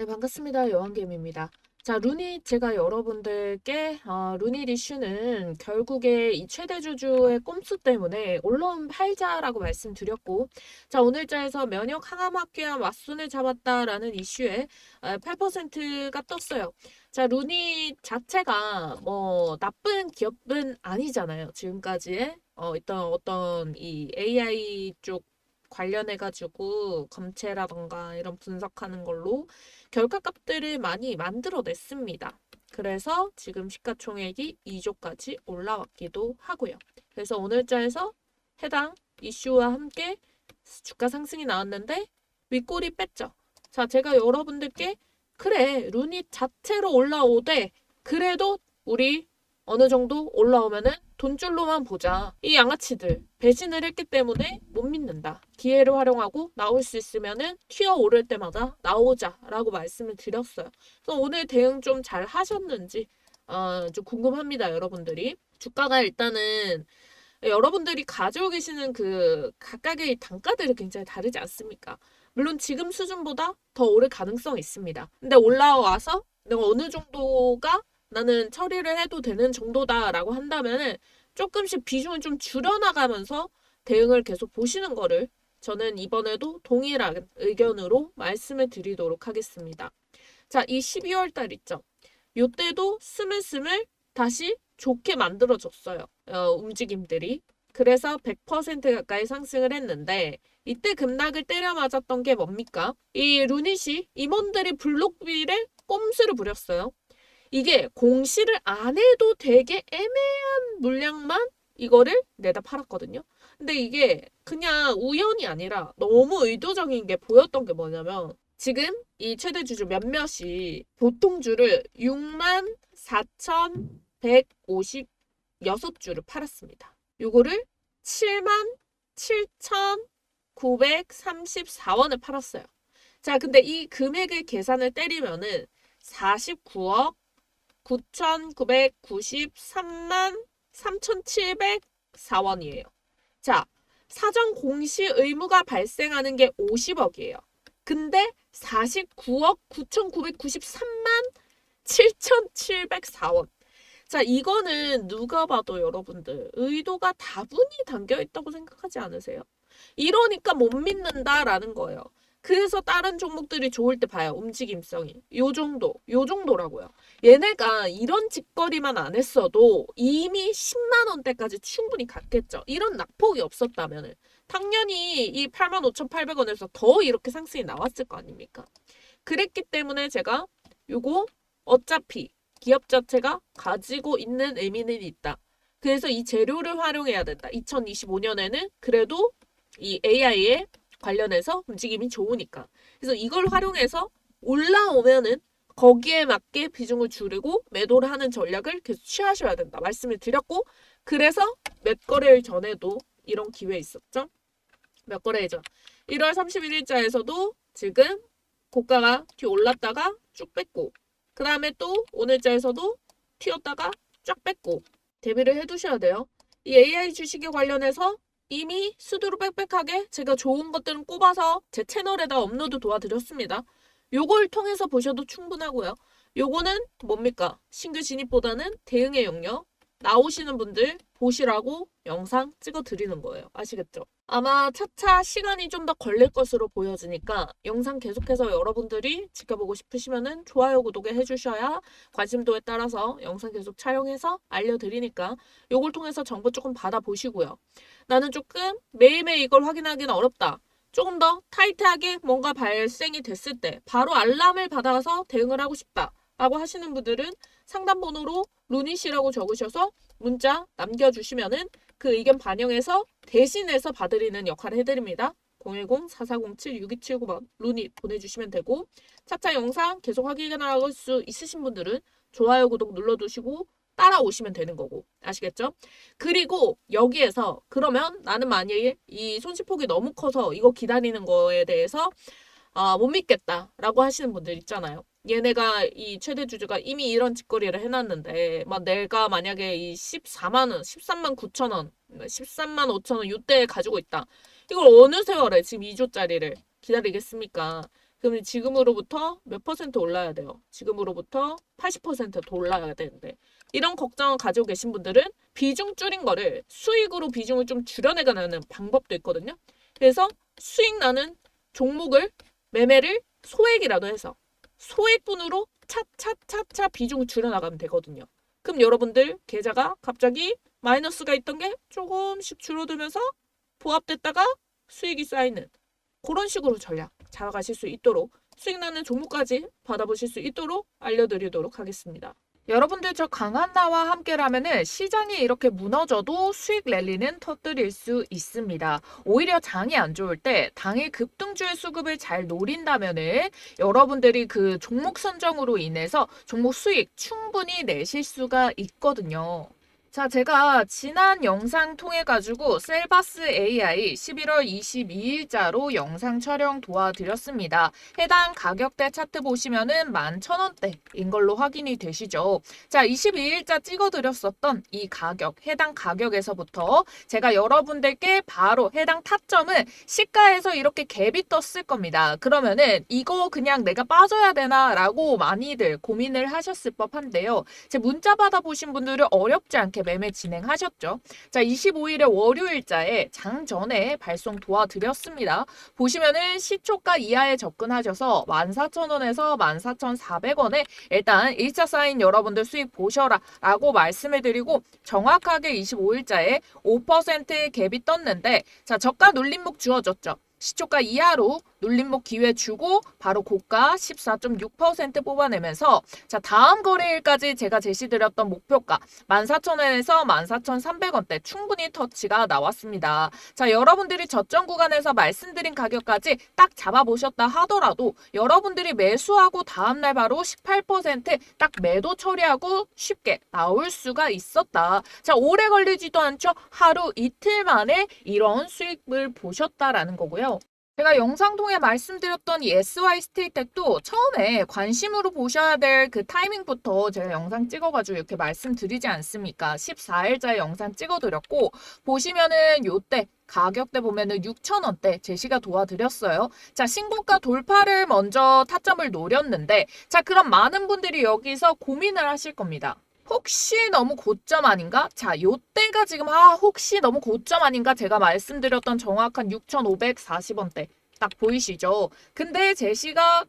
네, 반갑습니다. 여왕개미입니다. 자, 루닛 제가 여러분들께 어, 루닛 이슈는 결국에 이 최대 주주의 꼼수 때문에 언론 팔자라고 말씀드렸고, 자, 오늘자에서 면역 항암학계와 맞손을 잡았다라는 이슈에 8%가 떴어요. 자, 루닛 자체가 뭐 나쁜 기업은 아니잖아요. 지금까지의 어, 어떤 이 AI 쪽 관련해가지고 검체라던가 이런 분석하는 걸로 결과값들을 많이 만들어냈습니다. 그래서 지금 시가총액이 2조까지 올라왔기도 하고요. 그래서 오늘자에서 해당 이슈와 함께 주가 상승이 나왔는데 윗꼬리 뺐죠. 자, 제가 여러분들께 그래, 루닛 자체로 올라오되 그래도 우리 어느 정도 올라오면은 돈줄로만 보자. 이 양아치들 배신을 했기 때문에 못 믿는다. 기회를 활용하고 나올 수 있으면은 튀어 오를 때마다 나오자라고 말씀을 드렸어요. 그래서 오늘 대응 좀 잘 하셨는지 어, 좀 궁금합니다, 여러분들이. 주가가 일단은 여러분들이 가지고 계시는 그 각각의 단가들이 굉장히 다르지 않습니까? 물론 지금 수준보다 더 오를 가능성이 있습니다. 근데 올라와서 내가 어느 정도가 나는 처리를 해도 되는 정도다라고 한다면은 조금씩 비중을 좀 줄여나가면서 대응을 계속 보시는 거를 저는 이번에도 동일한 의견으로 말씀을 드리도록 하겠습니다. 자, 이 12월 달 있죠. 요때도 스물스물 다시 좋게 만들어졌어요. 어, 움직임들이. 그래서 100% 가까이 상승을 했는데 이때 급락을 때려 맞았던 게 뭡니까? 이 루닛이 임원들이 블록비를 꼼수를 부렸어요. 이게 공시를 안 해도 되게 애매한 물량만 이거를 내다 팔았거든요. 근데 이게 그냥 우연이 아니라 너무 의도적인 게 보였던 게 뭐냐면 지금 이 최대 주주 몇몇이 보통 주를 6만 4,156주를 팔았습니다. 요거를 7만 7,934원을 팔았어요. 자, 근데 이 금액을 계산을 때리면은 49억 9,993만 3,704원이에요. 자, 사전 공시 의무가 발생하는 게 50억이에요. 근데 49억 9,993만 7,704원. 자, 이거는 누가 봐도 여러분들 의도가 다분히 담겨 있다고 생각하지 않으세요? 이러니까 못 믿는다라는 거예요. 그래서 다른 종목들이 좋을 때 봐요. 움직임성이. 요 정도. 요 정도라고요. 얘네가 이런 짓거리만 안 했어도 이미 10만 원대까지 충분히 갔겠죠. 이런 낙폭이 없었다면은 당연히 이 85,800원에서 더 이렇게 상승이 나왔을 거 아닙니까? 그랬기 때문에 제가 요거 어차피 기업 자체가 가지고 있는 의미는 있다. 그래서 이 재료를 활용해야 된다. 2025년에는 그래도 이 AI에 관련해서 움직임이 좋으니까. 그래서 이걸 활용해서 올라오면은 거기에 맞게 비중을 줄이고 매도를 하는 전략을 계속 취하셔야 된다. 말씀을 드렸고, 그래서 몇 거래일 전에도 이런 기회 있었죠. 몇 거래일 전. 1월 31일자에서도 지금 고가가 뒤 올랐다가 쭉 뺐고, 그 다음에 또 오늘자에서도 튀었다가 쫙 뺐고, 대비를 해두셔야 돼요. 이 AI 주식에 관련해서 이미 수두로 빽빽하게 제가 좋은 것들은 꼽아서 제 채널에다 업로드 도와드렸습니다. 요걸 통해서 보셔도 충분하고요. 요거는 뭡니까? 신규 진입보다는 대응의 영역 나오시는 분들 보시라고 영상 찍어 드리는 거예요. 아시겠죠? 아마 차차 시간이 좀 더 걸릴 것으로 보여지니까 영상 계속해서 여러분들이 지켜보고 싶으시면은 좋아요, 구독을 해주셔야 관심도에 따라서 영상 계속 촬영해서 알려드리니까 요걸 통해서 정보 조금 받아보시고요. 나는 조금 매일매일 이걸 확인하기는 어렵다. 조금 더 타이트하게 뭔가 발생이 됐을 때 바로 알람을 받아서 대응을 하고 싶다. 라고 하시는 분들은 상담 번호로 루닛이라고 적으셔서 문자 남겨주시면은 그 의견 반영해서 대신해서 봐드리는 역할을 해드립니다. 010-4407-6279번 루닛 보내주시면 되고 차차 영상 계속 확인할 수 있으신 분들은 좋아요, 구독 눌러두시고 따라오시면 되는 거고 아시겠죠? 그리고 여기에서 그러면 나는 만약에 이 손실폭이 너무 커서 이거 기다리는 거에 대해서 아, 못 믿겠다라고 하시는 분들 있잖아요. 얘네가 이 최대 주주가 이미 이런 짓거리를 해놨는데 막 내가 만약에 이 14만 원, 13만 9천 원, 13만 5천 원 이때 가지고 있다. 이걸 어느 세월에 지금 2조짜리를 기다리겠습니까? 그러면 지금으로부터 몇 퍼센트 올라야 돼요? 지금으로부터 80%더 올라야 되는데 이런 걱정을 가지고 계신 분들은 비중 줄인 거를 수익으로 비중을 좀 줄여내가는 방법도 있거든요. 그래서 수익 나는 종목을 매매를 소액이라도 해서 소액분으로 차차차차 비중을 줄여나가면 되거든요. 그럼 여러분들 계좌가 갑자기 마이너스가 있던 게 조금씩 줄어들면서 보합됐다가 수익이 쌓이는 그런 식으로 전략 잡아가실 수 있도록 수익 나는 종목까지 받아보실 수 있도록 알려드리도록 하겠습니다. 여러분들 저 강한나와 함께라면은 시장이 이렇게 무너져도 수익 랠리는 터뜨릴 수 있습니다. 오히려 장이 안 좋을 때 당일 급등주의 수급을 잘 노린다면은 여러분들이 그 종목 선정으로 인해서 종목 수익 충분히 내실 수가 있거든요. 자, 제가 지난 영상 통해 가지고 셀바스 AI 11월 22일자로 영상 촬영 도와드렸습니다. 해당 가격대 차트 보시면은 11,000원대인 걸로 확인이 되시죠. 자, 22일자 찍어드렸었던 이 가격, 해당 가격에서부터 제가 여러분들께 바로 해당 타점은 시가에서 이렇게 갭이 떴을 겁니다. 그러면은 이거 그냥 내가 빠져야 되나 라고 많이들 고민을 하셨을 법한데요. 제 문자 받아보신 분들은 어렵지 않게 매매 진행하셨죠. 자, 25일에 월요일자에 장 전에 발송 도와드렸습니다. 보시면은 시초가 이하에 접근하셔서 14,000원에서 14,400원에 일단 1차 사인 여러분들 수익 보셔라 라고 말씀을 드리고 정확하게 25일자에 5% 갭이 떴는데 자, 저가 눌림목 주어졌죠. 시초가 이하로 눌림목 기회 주고 바로 고가 14.6% 뽑아내면서 자 다음 거래일까지 제가 제시드렸던 목표가 14,000원에서 14,300원대 충분히 터치가 나왔습니다. 자 여러분들이 저점 구간에서 말씀드린 가격까지 딱 잡아보셨다 하더라도 여러분들이 매수하고 다음날 바로 18%딱 매도 처리하고 쉽게 나올 수가 있었다. 자 오래 걸리지도 않죠. 하루 이틀 만에 이런 수익을 보셨다라는 거고요. 제가 영상 통해 말씀드렸던 이 SY 스틸텍도 처음에 관심으로 보셔야 될 그 타이밍부터 제가 영상 찍어가지고 이렇게 말씀드리지 않습니까? 14일자에 영상 찍어드렸고 보시면은 요때 가격대 보면은 6,000원대 제시가 도와드렸어요. 자, 신고가 돌파를 먼저 타점을 노렸는데 자, 그럼 많은 분들이 여기서 고민을 하실 겁니다. 혹시 너무 고점 아닌가? 자, 요때가 지금 아 혹시 너무 고점 아닌가? 제가 말씀드렸던 정확한 6,540원대 딱 보이시죠? 근데 제시가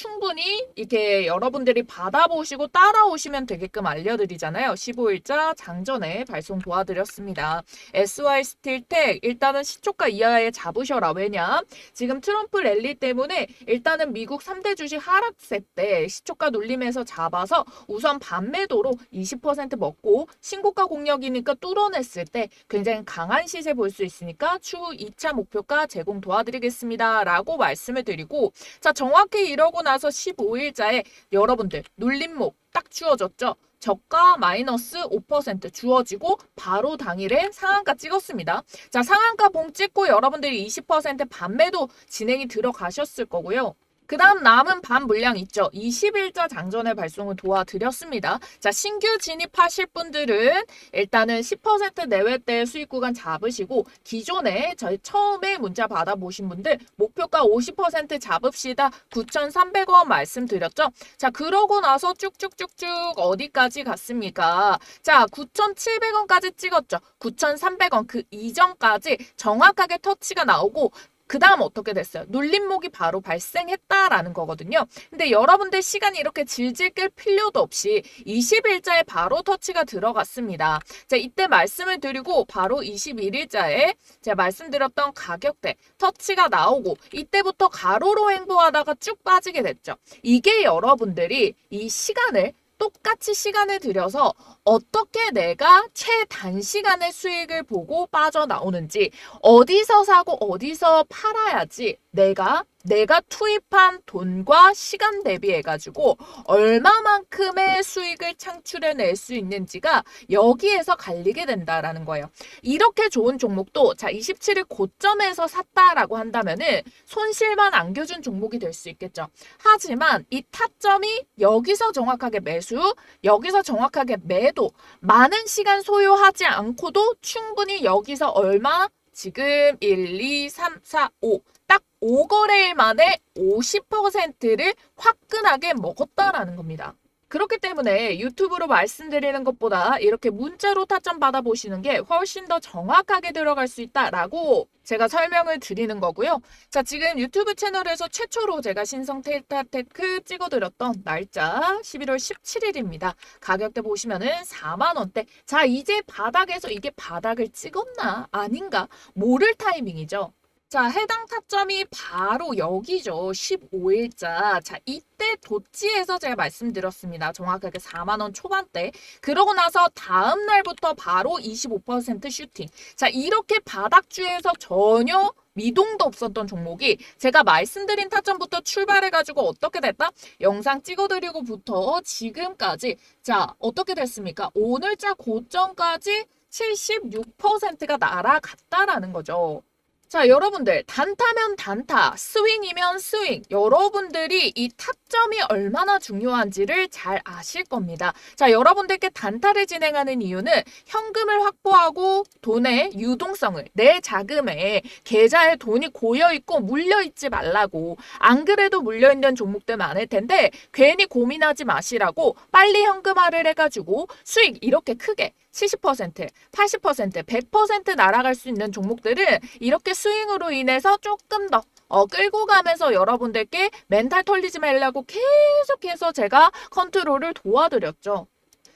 충분히 이렇게 여러분들이 받아보시고 따라오시면 되게끔 알려드리잖아요. 15일자 장전에 발송 도와드렸습니다. SY 스틸텍 일단은 시초가 이하에 잡으셔라. 왜냐? 지금 트럼프 랠리 때문에 일단은 미국 3대 주식 하락세 때 시초가 눌림에서 잡아서 우선 반매도로 20% 먹고 신고가 공략이니까 뚫어냈을 때 굉장히 강한 시세 볼 수 있으니까 추후 2차 목표가 제공 도와드리겠습니다. 라고 말씀을 드리고 자 정확히 이러고 나서 15일자에 여러분들 눌림목 딱 주어졌죠. 저가 마이너스 5% 주어지고 바로 당일에 상한가 찍었습니다. 자 상한가 봉 찍고 여러분들이 20% 반매도 진행이 들어가셨을 거고요. 그 다음 남은 반 물량 있죠. 20일자 장전의 발송을 도와드렸습니다. 자, 신규 진입하실 분들은 일단은 10% 내외대 수익 구간 잡으시고 기존에 저희 처음에 문자 받아보신 분들 목표가 50% 잡읍시다. 9,300원 말씀드렸죠. 자, 그러고 나서 쭉쭉쭉쭉 어디까지 갔습니까? 자, 9,700원까지 찍었죠. 9,300원 그 이전까지 정확하게 터치가 나오고 그 다음 어떻게 됐어요? 눌림목이 바로 발생했다라는 거거든요. 근데 여러분들 시간이 이렇게 질질 끌 필요도 없이 20일자에 바로 터치가 들어갔습니다. 자, 이때 말씀을 드리고 바로 21일자에 제가 말씀드렸던 가격대 터치가 나오고 이때부터 가로로 행보하다가 쭉 빠지게 됐죠. 이게 여러분들이 이 시간을 똑같이 시간을 들여서 어떻게 내가 최단시간의 수익을 보고 빠져나오는지 어디서 사고 어디서 팔아야지 내가 내가 투입한 돈과 시간 대비해 가지고 얼마만큼의 수익을 창출해낼 수 있는지가 여기에서 갈리게 된다라는 거예요. 이렇게 좋은 종목도 자 27일 고점에서 샀다라고 한다면은 손실만 안겨준 종목이 될 수 있겠죠. 하지만 이 타점이 여기서 정확하게 매수, 여기서 정확하게 매도, 많은 시간 소요하지 않고도 충분히 여기서 얼마 지금 1, 2, 3, 4, 5. 딱 5거래일 만에 50%를 화끈하게 먹었다라는 겁니다. 그렇기 때문에 유튜브로 말씀드리는 것보다 이렇게 문자로 타점 받아보시는 게 훨씬 더 정확하게 들어갈 수 있다라고 제가 설명을 드리는 거고요. 자, 지금 유튜브 채널에서 최초로 제가 신성 텔타테크 찍어드렸던 날짜 11월 17일입니다. 가격대 보시면은 4만원대. 자, 이제 바닥에서 이게 바닥을 찍었나? 아닌가? 모를 타이밍이죠. 자, 해당 타점이 바로 여기죠. 15일자. 자, 이때 도치에서 제가 말씀드렸습니다. 정확하게 4만원 초반대. 그러고 나서 다음 날부터 바로 25% 슈팅. 자, 이렇게 바닥주에서 전혀 미동도 없었던 종목이 제가 말씀드린 타점부터 출발해가지고 어떻게 됐다? 영상 찍어드리고부터 지금까지 자, 어떻게 됐습니까? 오늘자 고점까지 76%가 날아갔다라는 거죠. 자, 여러분들, 단타면 단타, 스윙이면 스윙. 여러분들이 이 타점이 얼마나 중요한지를 잘 아실 겁니다. 자, 여러분들께 단타를 진행하는 이유는 현금을 확보하고 돈의 유동성을 내 자금에 계좌에 돈이 고여 있고 물려 있지 말라고. 안 그래도 물려 있는 종목들 많을 텐데 괜히 고민하지 마시라고 빨리 현금화를 해 가지고 수익 이렇게 크게 70%, 80%, 100% 날아갈 수 있는 종목들은 이렇게 스윙으로 인해서 조금 더 어, 끌고 가면서 여러분들께 멘탈 털리지 말라고 계속해서 제가 컨트롤을 도와드렸죠.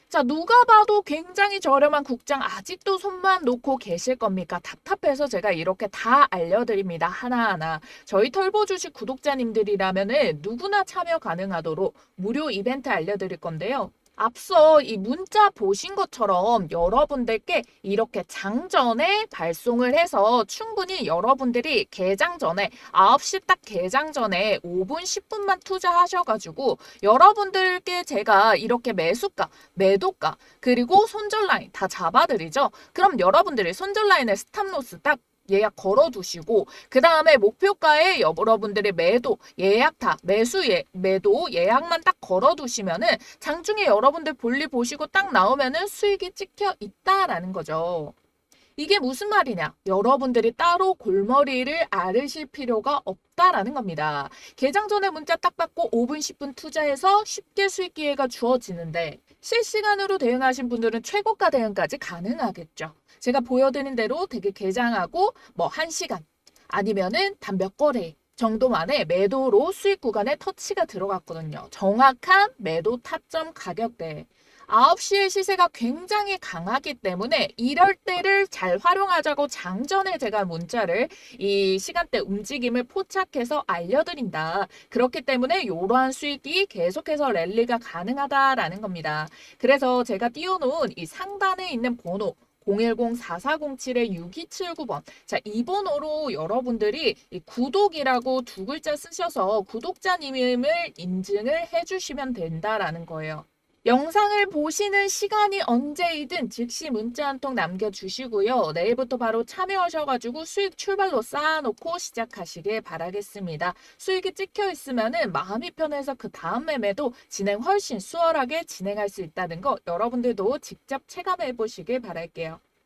자, 누가 봐도 굉장히 저렴한 국장 아직도 손만 놓고 계실 겁니까? 답답해서 제가 이렇게 다 알려드립니다. 하나하나. 저희 털보 주식 구독자님들이라면은 누구나 참여 가능하도록 무료 이벤트 알려드릴 건데요. 앞서 이 문자 보신 것처럼 여러분들께 이렇게 장전에 발송을 해서 충분히 여러분들이 개장 전에 9시 딱 개장 전에 5분, 10분만 투자하셔가지고 여러분들께 제가 이렇게 매수가, 매도가, 그리고 손절 라인 다 잡아드리죠. 그럼 여러분들이 손절 라인에 스탑 로스 딱 예약 걸어두시고 그 다음에 목표가에 여러분들의 매도 예약타 매수 예 매도 예약만 딱 걸어두시면은 장중에 여러분들 볼일 보시고 딱 나오면은 수익이 찍혀 있다라는 거죠. 이게 무슨 말이냐? 여러분들이 따로 골머리를 앓으실 필요가 없다라는 겁니다. 개장 전에 문자 딱 받고 5분, 10분 투자해서 쉽게 수익 기회가 주어지는데 실시간으로 대응하신 분들은 최고가 대응까지 가능하겠죠. 제가 보여드린 대로 되게 개장하고 뭐 1시간 아니면은 단몇 거래 정도 만에 매도로 수익 구간에 터치가 들어갔거든요. 정확한 매도 타점 가격대. 9시의 시세가 굉장히 강하기 때문에 이럴 때를 잘 활용하자고 장전에 제가 문자를 이 시간대 움직임을 포착해서 알려드린다. 그렇기 때문에 이러한 수익이 계속해서 랠리가 가능하다라는 겁니다. 그래서 제가 띄워놓은 이 상단에 있는 번호 010-4407-6279번. 자, 이 번호로 여러분들이 이 구독이라고 두 글자 쓰셔서 구독자님을 인증을 해주시면 된다라는 거예요. 영상을 보시는 시간이 언제이든 즉시 문자 한 통 남겨주시고요. 내일부터 바로 참여하셔가지고 수익 출발로 쌓아놓고 시작하시길 바라겠습니다. 수익이 찍혀 있으면 은 마음이 편해서 그 다음 매매도 진행 훨씬 수월하게 진행할 수 있다는 거 여러분들도 직접 체감해 보시길 바랄게요.